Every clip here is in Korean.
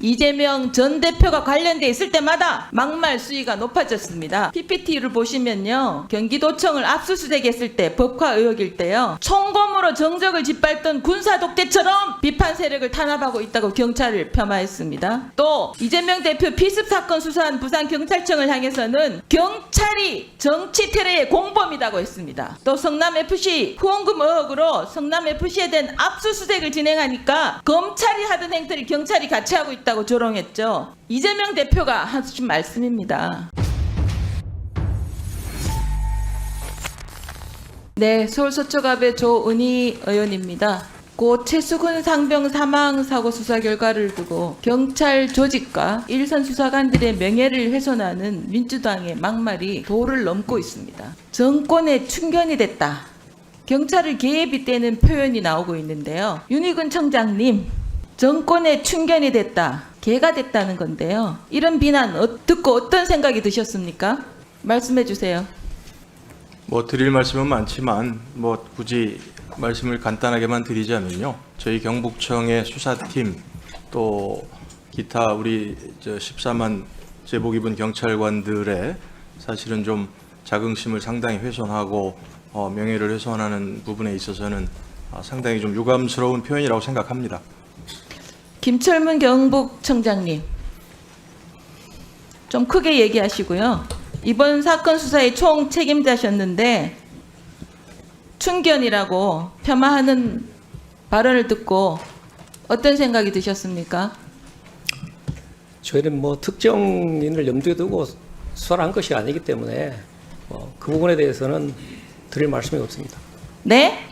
이재명 전 대표가 관련돼 있을 때마다 막말 수위가 높아졌습니다. PPT를 보시면요. 경기도청을 압수수색했을 때 법화 의혹일 때요. 총검으로 정적을 짓밟던 군사 독재처럼 비판 세력을 탄압하고 있다고 경찰을 폄하했습니다. 또 이재명 대표 피습 사건 수사한 부산 경찰청을 향해서는 경찰이 정치 테러의 공범이라고 했습니다. 또 성남 FC 후원금 의혹으로 성남 FC에 대한 압수수색을 진행하니까 검찰이 하던 행태를 경찰이 같이 하고 있다고 조롱했죠. 이재명 대표가 하신 말씀입니다. 네, 서울 서초갑의 조은희 의원입니다. 고 최수근 상병 사망 사고 수사 결과를 두고 경찰 조직과 일선 수사관들의 명예를 훼손하는 민주당의 막말이 도를 넘고 있습니다. 정권의 충견이 됐다. 경찰을 개입이 떼는 표현이 나오고 있는데요. 윤희근 청장님, 정권의 충견이 됐다. 개가 됐다는 건데요. 이런 비난 어- 듣고 어떤 생각이 드셨습니까? 말씀해 주세요. 뭐 드릴 말씀은 많지만 뭐 굳이 말씀을 간단하게만 드리자면요. 저희 경북청의 수사팀 또 기타 우리 저 14만 제복 입은 경찰관들의 사실은 좀 자긍심을 상당히 훼손하고 어, 명예를 훼손하는 부분에 있어서는 아, 상당히 좀 유감스러운 표현이라고 생각합니다. 김철문 경북청장님 좀 크게 얘기하시고요. 이번 사건 수사의 총 책임자셨는데 충견이라고 폄하하는 발언을 듣고 어떤 생각이 드셨습니까? 저희는 뭐 특정인을 염두에 두고 수사를 한 것이 아니기 때문에 뭐 그 부분에 대해서는 드릴 말씀이 없습니다. 네?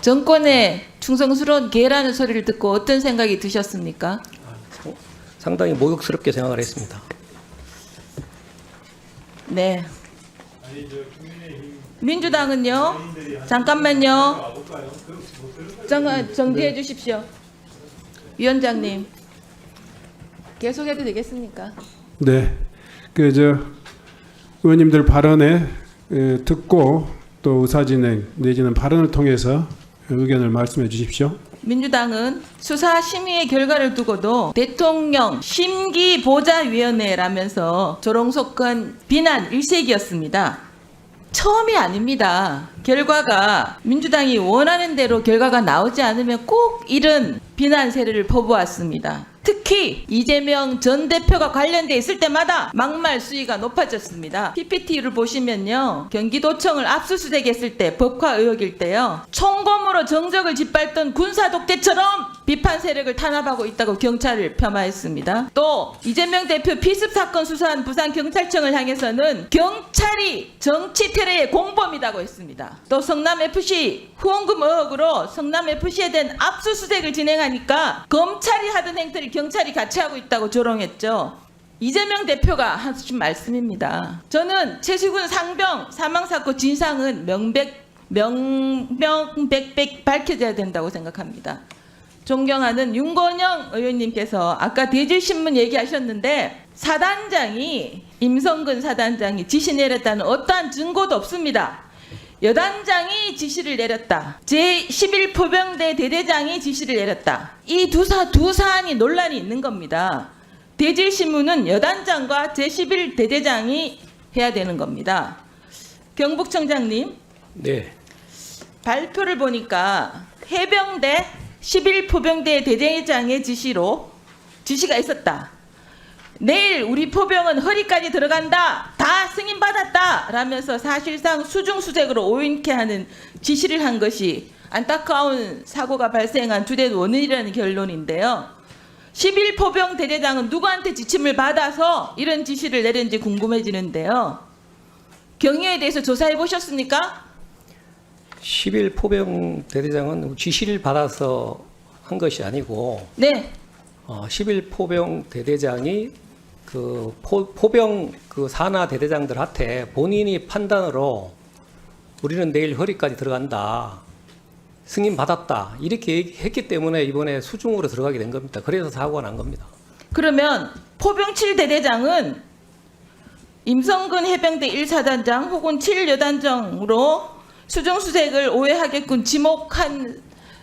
정권의 충성스러운 개라는 소리를 듣고 어떤 생각이 드셨습니까? 상- 상당히 모욕스럽게 생각을 했습니다. 네. 민주당은요? 잠깐만요. 정, 정리해 주십시오. 위원장님. 계속해도 되겠습니까? 네, 그 저 의원님들 발언에 에, 듣고 또 의사진행 내지는 발언을 통해서 의견을 말씀해 주십시오. 민주당은 수사 심의의 결과를 두고도 대통령 심기 보좌위원회라면서 조롱속한 비난 일색이었습니다. 처음이 아닙니다. 결과가 민주당이 원하는 대로 결과가 나오지 않으면 꼭 이런 비난 세례를 퍼부었습니다. 특히 이재명 전 대표가 관련돼 있을 때마다 막말 수위가 높아졌습니다. PPT를 보시면요. 경기도청을 압수수색했을 때 법화 의혹일 때요. 총검으로 정적을 짓밟던 군사 독재처럼 비판 세력을 탄압하고 있다고 경찰을 폄하했습니다. 또 이재명 대표 피습 사건 수사한 부산 경찰청을 향해서는 경찰이 정치 테러의 공범이라고 했습니다. 또 성남 FC 후원금 의혹으로 성남 FC에 대한 압수수색을 진행하니까 검찰이 하던 행태를 경찰이 같이 하고 있다고 조롱했죠. 이재명 대표가 하신 말씀입니다. 저는 최수근 상병 사망 사건 진상은 명백 명명백백 밝혀져야 된다고 생각합니다. 존경하는 윤건영 의원님께서 아까 대질신문 얘기하셨는데 사단장이 임성근 사단장이 지시 내렸다는 어떠한 증거도 없습니다. 여단장이 지시를 내렸다. 제11포병대 대대장이 지시를 내렸다. 이 두 사, 두 사안이 논란이 있는 겁니다. 대질신문은 여단장과 제11대대장이 해야 되는 겁니다. 경북청장님, 네, 발표를 보니까 해병대 11 포병대 대대장의 지시로 지시가 있었다. 내일 우리 포병은 허리까지 들어간다. 다 승인 받았다. 라면서 사실상 수중수색으로 오인케 하는 지시를 한 것이 안타까운 사고가 발생한 주된 원인이라는 결론인데요. 11포병 대대장은 누구한테 지침을 받아서 이런 지시를 내렸는지 궁금해지는데요. 경위에 대해서 조사해 보셨습니까? 10일 포병 대대장은 지시를 받아서 한 것이 아니고 네. 어, 10일 포병 대대장이 그 포, 포병 그 산하 대대장들한테 본인이 판단으로 우리는 내일 허리까지 들어간다. 승인 받았다. 이렇게 얘기했기 때문에 이번에 수중으로 들어가게 된 겁니다. 그래서 사고가 난 겁니다. 그러면 포병 7대대장은 임성근 해병대 1사단장 혹은 7여단장으로 수정수색을 오해하게끔 지목한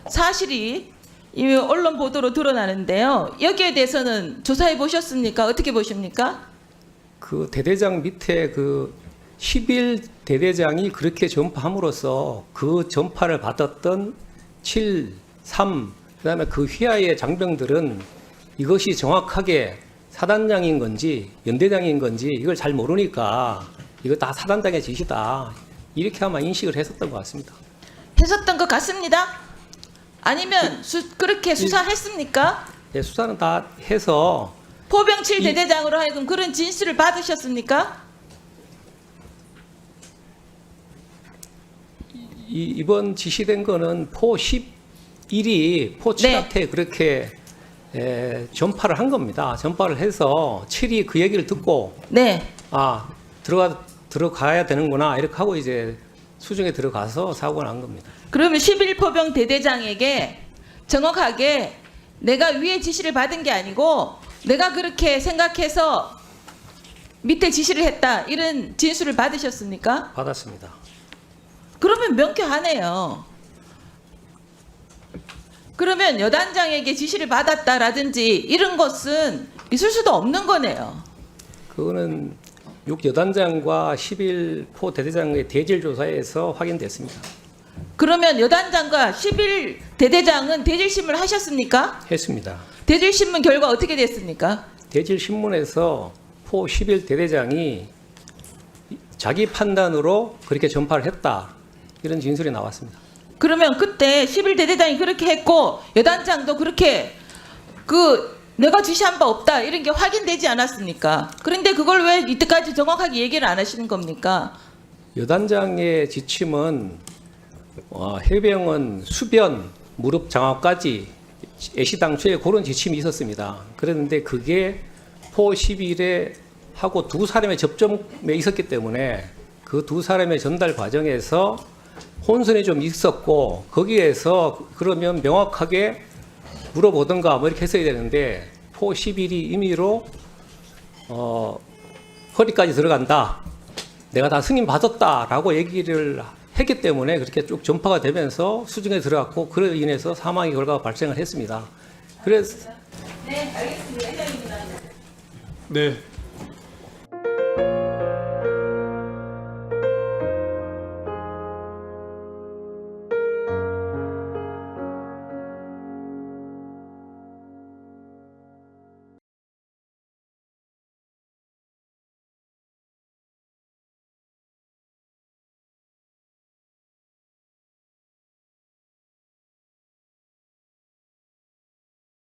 사실이 이 언론 보도로 드러나는데요. 여기에 대해서는 조사해 보셨습니까? 어떻게 보십니까? 그 대대장 밑에 그 10일 대대장이 그렇게 전파함으로써 그 전파를 받았던 7, 3, 그 다음에 그 휘하의 장병들은 이것이 정확하게 사단장인 건지 연대장인 건지 이걸 잘 모르니까 이거 다 사단장의 지시다. 이렇게 아마 인식을 했었던 것 같습니다. 했었던 것 같습니다. 아니면 수, 그렇게 수사했습니까? 예, 수사는 다 해서 포병7 이- 대대장으로 하여금 그런 진술을 받으셨습니까? 이, 이번 지시된 거는 포 11이 포 네. 7한테 그렇게 에, 전파를 한 겁니다. 전파를 해서 7이 그 얘기를 듣고 네. 아 들어가 들어가야 되는구나 이렇게 하고 이제 수중에 들어가서 사고가 난 겁니다. 그러면 11포병 대대장에게 정확하게 내가 위에 지시를 받은 게 아니고 내가 그렇게 생각해서 밑에 지시를 했다 이런 진술을 받으셨습니까? 받았습니다. 그러면 명쾌하네요. 그러면 여단장에게 지시를 받았다라든지 이런 것은 있을 수도 없는 거네요. 그거는 6 여단장과 11포 대대장의 대질 조사에서 확인됐습니다. 그러면 여단장과 11 대대장은 대질신문을 하셨습니까? 했습니다. 대질신문 결과 어떻게 됐습니까? 대질 신문에서 포 11 대대장이 자기 판단으로 그렇게 전파를 했다 이런 진술이 나왔습니다. 그러면 그때 11 대대장이 그렇게 했고 여단장도 그렇게 그 내가 지시한 바 없다 이런 게 확인되지 않았습니까? 그런데 그걸 왜 이때까지 정확하게 얘기를 안 하시는 겁니까? 여단장의 지침은 어, 해병은 수변, 무릎 장화까지 애시당초에 그런 지침이 있었습니다. 그랬는데 그게 포 11에 하고 두 사람의 접점에 있었기 때문에 그 두 사람의 전달 과정에서 혼선이 좀 있었고 거기에서 그러면 명확하게 물어보던가 뭐 이렇게 했어야 되는데 포 11이 임의로 어, 허리까지 들어간다. 내가 다 승인 받았다라고 얘기를 했기 때문에 그렇게 쭉 전파가 되면서 수중에 들어갔고 그로 인해서 사망의 결과가 발생을 했습니다. 그래서 네,